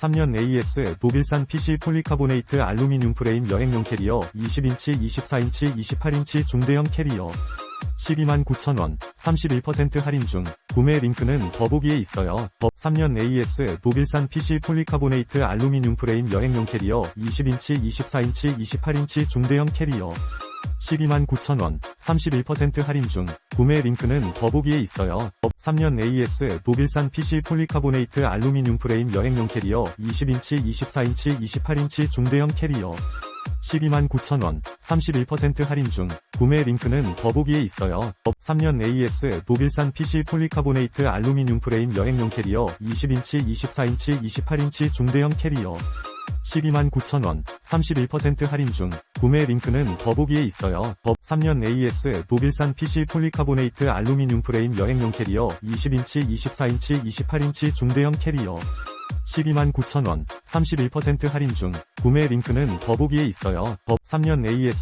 3년 AS 독일산 PC 폴리카보네이트 알루미늄 프레임 여행용 캐리어 20인치, 24인치, 28인치 중대형 캐리어 12만 9천원 31% 할인 중 구매 링크는 더보기에 있어요. 더 3년 AS 독일산 PC 폴리카보네이트 알루미늄 프레임 여행용 캐리어 20인치, 24인치, 28인치 중대형 캐리어 12만 9천원 31% 할인 중 구매 링크는 더보기에 있어요. 더 3년 AS 독일산 PC 폴리카보네이트 알루미늄 프레임 여행용 캐리어 20인치, 24인치, 28인치 중대형 캐리어 12만 9천원 31% 할인 중 구매 링크는 더보기에 있어요. 더 3년 AS 독일산 PC 폴리카보네이트 알루미늄 프레임 여행용 캐리어 20인치, 24인치, 28인치 중대형 캐리어 12만 9천원 31% 할인 중 구매 링크는 더보기에 있어요. 더 3년 AS 독일산 PC 폴리카보네이트 알루미늄 프레임 여행용 캐리어 20인치, 24인치, 28인치 중대형 캐리어 12만 9천원 31% 할인 중 구매 링크는 더보기에 있어요. 더 3년 AS